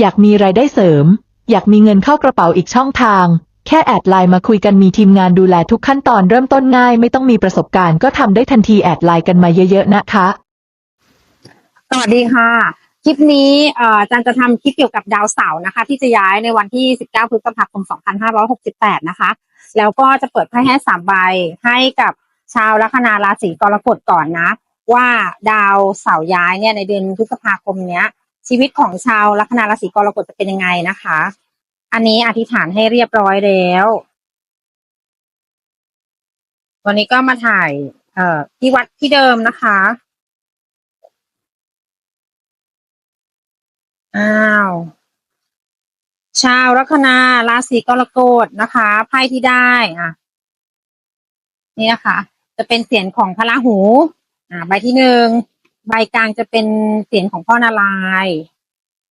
อยากมีรายได้เสริม อยากมีเงินเข้ากระเป๋าอีกช่องทาง แค่แอดไลน์มาคุยกันมีทีมงานดูแลทุกขั้นตอนเริ่มต้นง่าย ไม่ต้องมีประสบการณ์ก็ทำได้ทันทีแอดไลน์กันมาเยอะๆนะคะ สวัสดีค่ะ คลิปนี้เอ่ออาจารย์จะทำคลิปเกี่ยวกับดาวเสาร์นะคะ ที่จะย้ายในวันที่ 19 พฤษภาคม 2568 นะคะ แล้วก็จะเปิดไพ่ให้สามใบให้กับชาวลัคนาราศีกรกฎก่อนนะ ว่าดาวเสาร์ย้ายเนี่ยในเดือนพฤษภาคมเนี้ย ชีวิตของชาวลัคนาราศีกรกฎจะเป็นยังไงนะคะ อันนี้อธิษฐานให้เรียบร้อยแล้ววันนี้ก็มาถ่าย เอ่อ ที่วัดที่เดิมนะคะ อ้าว ชาวลัคนาราศีกรกฎนะคะไพ่ที่ได้อะนี่นะคะ จะเป็นเสียงของพระราหู อ่า ใบที่หนึ่ง ใบกลางจะเป็นเสียงของพ่อนารายณ์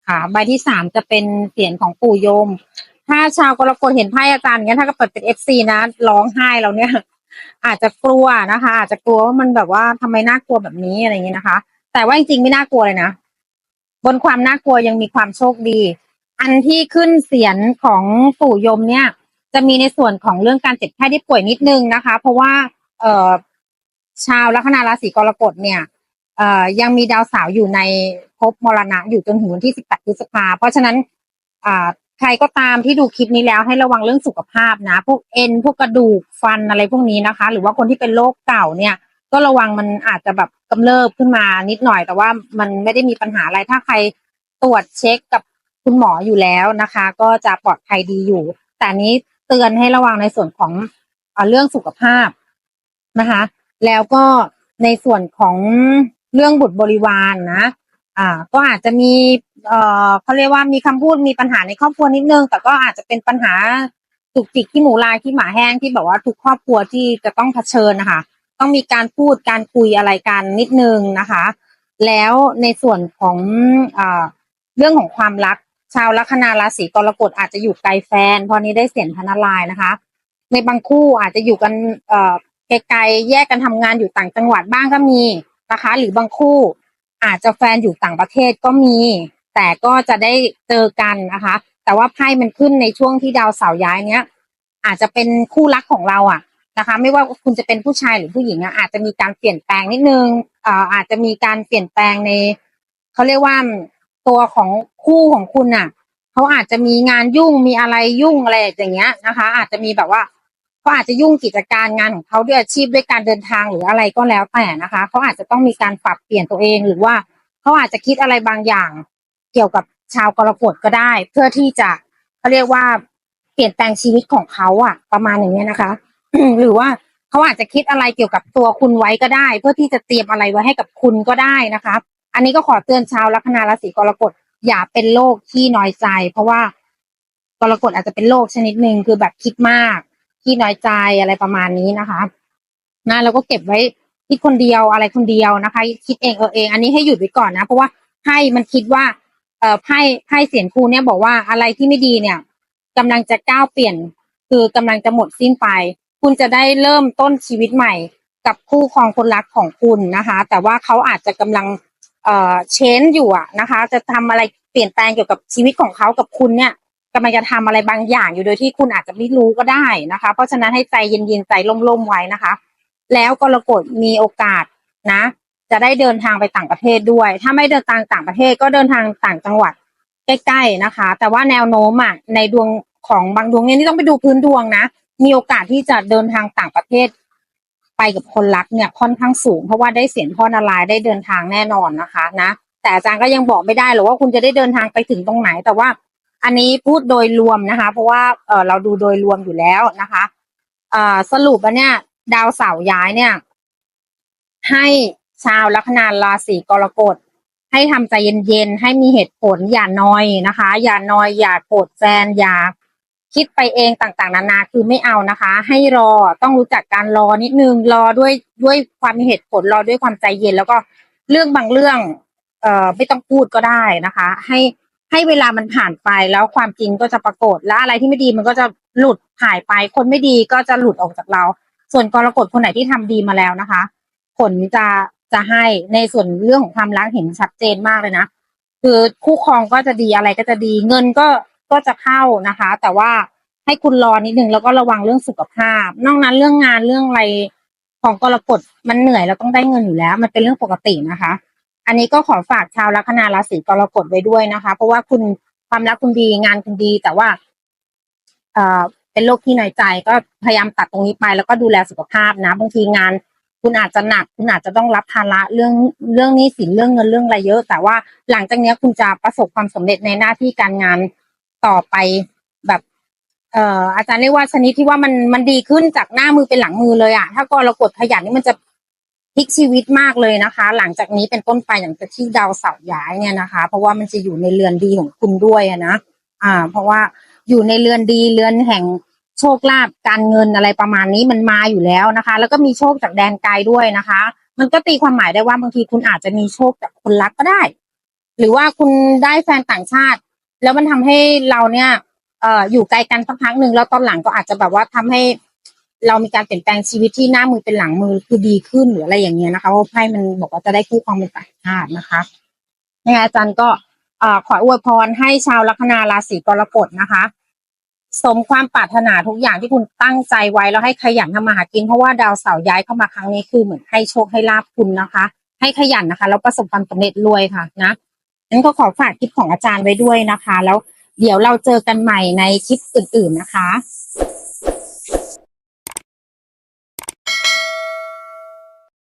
ค่ะ ใบที่สามจะเป็นเสียงของปู่โยม ถ้าชาวกรกฎเห็นไพ่อาจารย์เงี้ยถ้าก็เปิดเป็นเอฟซีนะร้องไห้เราเนี่ย อาจจะกลัวนะคะ อาจจะกลัวว่ามันแบบว่าทำไมน่ากลัวแบบนี้อะไรอย่างเงี้ยนะคะ แต่ว่าจริงๆไม่น่ากลัวเลยนะบนความน่ากลัวยังมีความโชคดี อันที่ขึ้นเสียงของปู่ยมเนี่ย จะมีในส่วนของเรื่องการเจ็บไข้ได้ป่วยนิดนึงนะคะ เพราะว่า เอ่อชาวลัคนาราศีกรกฎเนี่ย เอ่อยังมีดาวเสาร์อยู่ในภพมรณะอยู่จนถึงวันที่ 18พฤษภาเพราะฉะนั้นอ่าใครก็ตามที่ดูคลิปนี้แล้วให้ระวังเรื่องสุขภาพนะ พวกเอ็นพวกกระดูกฟันอะไรพวกนี้นะคะ หรือว่าคนที่เป็นโรคเก่าเนี่ย ก็ระวังมันอาจจะแบบกำเริบขึ้นมานิดหน่อย แต่ว่ามันไม่ได้มีปัญหาอะไรถ้าใครตรวจเช็คกับคุณหมออยู่แล้วนะคะ ก็จะปลอดภัยดีอยู่ แต่นนี้เตือนให้ระวังในส่วนของเออเรื่องสุขภาพนะคะ แล้วก็ในส่วนของ เรื่องบุตรบริวารนะอ่า ก็อาจจะมีเอ่อเขาเรียกว่ามีคำพูดมีปัญหาในครอบครัวนิดนึง แต่ก็อาจจะเป็นปัญหาจุกจิกที่หมูลายที่หมาแห้งที่แบบว่าทุกครอบครัวที่จะต้องเผชิญนะคะต้องมีการพูดการคุยอะไรกันนิดนึงนะคะ แล้วในส่วนของอ่าเรื่องของความรัก ชาวลัคนาราศีกรกฎอาจจะอยู่ไกลแฟนพราะนี้ได้เสียงพนารายนะคะ ในบางคู่อาจจะอยู่กันเอ่อไกลๆแยกกันทำงานอยู่ต่างจังหวัดบ้างก็มี นะคะ หรือบางคู่อาจจะแฟนอยู่ต่างประเทศก็มี แต่ก็จะได้เจอกันนะคะ แต่ว่าไพ่มันขึ้นในช่วงที่ดาวเสาร์ย้ายเนี้ย อาจจะเป็นคู่รักของเราอะนะคะ ไม่ว่าคุณจะเป็นผู้ชายหรือผู้หญิงอะอาจจะมีการเปลี่ยนแปลงนิดนึงเอ่ออาจจะมีการเปลี่ยนแปลงในเขาเรียกว่าตัวของคู่ของคุณอะเขาอาจจะมีงานยุ่งมีอะไรยุ่งอะไรอย่างเงี้ยนะคะ อาจจะมีแบบว่า เขาอาจจะยุ่งกิจการงานของเขาด้วยอาชีพด้วยการเดินทางหรืออะไรก็แล้วแต่นะคะเขาอาจจะต้องมีการปรับเปลี่ยนตัวเองหรือว่าเขาอาจจะคิดอะไรบางอย่าง เกี่ยวกับชาวกรกฎก็ได้ เพื่อที่จะเขาเรียกว่าเปลี่ยนแปลงชีวิตของเขาอะประมาณอย่างเงี้ยนะคะ หรือว่าเขาอาจจะคิดอะไรเกี่ยวกับตัวคุณไว้ก็ได้ เพื่อที่จะเตรียมอะไรไว้ให้กับคุณก็ได้นะคะ อันนี้ก็ขอเตือนชาวลัคนาราศีกรกฎอย่าเป็นโรคที่น้อยใจ เพราะว่ากรกฎอาจจะเป็นโรคชนิดหนึ่งคือแบบคิดมาก ขี้น้อยใจอะไรประมาณนี้นะคะนะแล้วก็เก็บไว้คิดคนเดียวอะไรคนเดียวนะคะ คิดเองเออเอง อันนี้ให้หยุดไว้ก่อนนะ เพราะว่าไพ่มันคิดว่าเอ่อไพ่ไพ่เสียงครูเนี่ยบอกว่าอะไรที่ไม่ดีเนี่ยกำลังจะก้าวเปลี่ยน คือกำลังจะหมดสิ้นไป คุณจะได้เริ่มต้นชีวิตใหม่ กับคู่ครองคนรักของคุณนะคะ แต่ว่าเขาอาจจะกำลังเอ่อเชนอยู่อะนะคะ จะทำอะไรเปลี่ยนแปลงเกี่ยวกับชีวิตของเขากับคุณเนี่ย กำลังจะทำอะไรบางอย่างอยู่โดยที่คุณอาจจะไม่รู้ก็ได้นะคะ เพราะฉะนั้นให้ใจเย็นๆใจล่มๆไว้นะคะ แล้วกรกฎมีโอกาสนะ จะได้เดินทางไปต่างประเทศด้วย ถ้าไม่เดินทางต่างประเทศก็เดินทางต่างจังหวัดใกล้ๆนะคะ แต่ว่าแนวโน้มอะในดวงของบางดวงเนี่ยนี่ต้องไปดูพื้นดวงนะ มีโอกาสที่จะเดินทางต่างประเทศ ไปกับคนรักเนี่ยค่อนข้างสูง เพราะว่าได้เสียงพ่อนารายได้เดินทางแน่นอนนะคะนะแต่อาจารย์ก็ยังบอกไม่ได้หรอกว่าคุณจะได้เดินทางไปถึงตรงไหน แต่ว่า อันนี้พูดโดยรวมนะคะ เพราะว่าเออเราดูโดยรวมอยู่แล้วนะคะอ่าสรุปว่าเนี่ย ดาวเสาร์ย้ายเนี่ย ให้ชาวลัคนาราศีกรกฎให้ทำใจเย็นๆให้มีเหตุผลอย่านอยนะคะ อย่านอยอย่าโกรธแฟนอย่าคิดไปเองต่างๆ นานาคือไม่เอานะคะ ให้รอต้องรู้จักการรอนิดนึงรอด้วยด้วยความมีเหตุผลรอด้วยความใจเย็น แล้วก็เรื่องบางเรื่อง เอ่อไม่ต้องพูดก็ได้นะคะ ให้ ให้เวลามันผ่านไปแล้วความจริงก็จะปรากฏและอะไรที่ไม่ดีมันก็จะหลุดหายไป คนไม่ดีก็จะหลุดออกจากเรา ส่วนกรกฎคนไหนที่ทำดีมาแล้วนะคะ ผลจะจะให้ในส่วนเรื่องของความรักเห็นชัดเจนมากเลยนะคือคู่ครองก็จะดีอะไรก็จะดีเงินก็ก็จะเข้านะคะ แต่ว่าให้คุณรอนิดนึงแล้วก็ระวังเรื่องสุขภาพ นอกนั้นเรื่องงานเรื่องอะไรของกรกฎมันเหนื่อยเราต้องได้เงินอยู่แล้ว มันเป็นเรื่องปกตินะคะ อันนี้ก็ขอฝากชาวลัคนาราศีกรกฎไว้ด้วยนะคะ เพราะว่าคุณความรักคุณดีงานคุณดี แต่ว่าเอ่อเป็นโรคที่น้อยใจ ก็พยายามตัดตรงนี้ไป แล้วก็ดูแลสุขภาพนะ บางทีงาน คุณอาจจะหนัก คุณอาจจะต้องรับภาระเรื่องเรื่องหนี้สินเรื่องเงินเรื่องอะไรเยอะ แต่ว่าหลังจากนี้คุณจะประสบความสำเร็จในหน้าที่การงานต่อไปแบบเอ่ออาจารย์เรียกว่าชนิดที่ว่ามันมันดีขึ้นจากหน้ามือเป็นหลังมือเลยอะถ้ากรกฎขยันนี่มันจะ พลิกชีวิตมากเลยนะคะ หลังจากนี้เป็นต้นไปอย่างที่ดาวเสาร์ย้ายเนี่ยนะคะ เพราะว่ามันจะอยู่ในเรือนดีของคุณด้วยนะอ่า เพราะว่าอยู่ในเรือนดีเรือนแห่งโชคลาภการเงินอะไรประมาณนี้มันมาอยู่แล้วนะคะ แล้วก็มีโชคจากแดนไกลด้วยนะคะ มันก็ตีความหมายได้ว่าบางทีคุณอาจจะมีโชคจากคนรักก็ได้ หรือว่าคุณได้แฟนต่างชาติ แล้วมันทำให้เราเนี่ยเอ่ออยู่ไกลกันสักพักหนึ่งแล้วตอนหลังก็อาจจะแบบว่าทำให้ เรามีการเปลี่ยนแปลงชีวิตที่หน้ามือเป็นหลังมือคือดีขึ้นหรืออะไรอย่างเงี้ยนะคะเพราะไพ่มันบอกว่าจะได้คู่ครองเป็นต่างชาตินะคะยังไงอาจารย์ก็ขออวยพรให้ชาวลัคนาราศีกรกฎนะคะสมความปรารถนาทุกอย่างที่คุณตั้งใจไว้แล้วให้ขยันทำมาหากินเพราะว่าดาวเสาร์ย้ายเข้ามาครั้งนี้คือเหมือนให้โชคให้ลาบคุณนะคะ ให้ขยันนะคะแล้วประสบความสำเร็จรวยค่ะนะนั้นก็ขอฝากคลิปของอาจารย์ไว้ด้วยนะคะ แล้วเดี๋ยวเราเจอกันใหม่ในคลิปอื่น ๆนะคะ